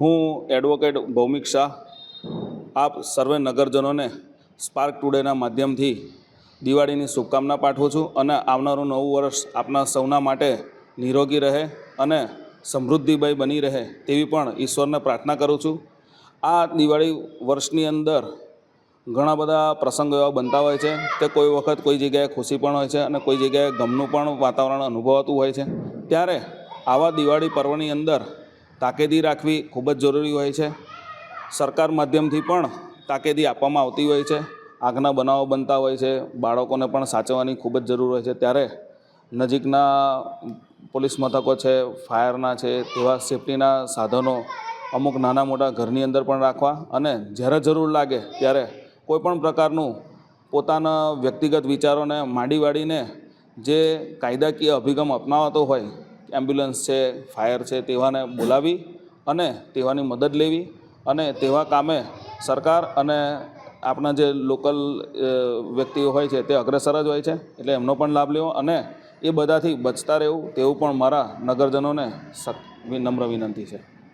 હું એડવોકેટ ભૌમિક શાહ. આપ સર્વે નગરજનોને સ્પાર્ક ટુડેના માધ્યમથી દિવાળીની શુભકામના પાઠવું છું અને આવનારું નવું વર્ષ આપના સૌના માટે નિરોગી રહે અને સમૃદ્ધિભાઈ બની રહે તેવી પણ ઈશ્વરને પ્રાર્થના કરું છું. આ દિવાળી વર્ષની અંદર ઘણા બધા પ્રસંગો એવા બનતા હોય છે તે કોઈ વખત કોઈ જગ્યાએ ખુશી પણ હોય છે અને કોઈ જગ્યાએ ગમનું પણ વાતાવરણ અનુભવાતું હોય છે. ત્યારે આવા દિવાળી પર્વની અંદર તાકેદી રાખવી ખૂબ જ જરૂરી હોય છે. સરકાર માધ્યમથી પણ તાકેદી આપવામાં આવતી હોય છે. આગના બનાવો બનતા હોય છે. બાળકોને પણ સાચવવાની ખૂબ જ જરૂર હોય છે. ત્યારે નજીકના પોલીસ મથકો છે, ફાયરના છે, તેવા સેફટીના સાધનો અમુક નાના મોટા ઘરની અંદર પણ રાખવા અને જ્યારે જરૂર લાગે ત્યારે કોઈ પણ પ્રકારનું પોતાના વ્યક્તિગત વિચારોને માંડી વાળીને જે કાયદાકીય અભિગમ અપનાવાતો હોય એમ્બ્યુલન્સ છે, ફાયર છે, તેવાને બોલાવી અને તેવાની મદદ લેવી અને તેવા કામે સરકાર અને આપણા જે લોકલ વ્યક્તિઓ હોય છે તે અગ્રેસર જ હોય છે. એટલે એમનો પણ લાભ લેવો અને એ બધાથી બચતા રહેવું, તેવું પણ મારા નગરજનોને વિનમ્ર વિનંતી છે.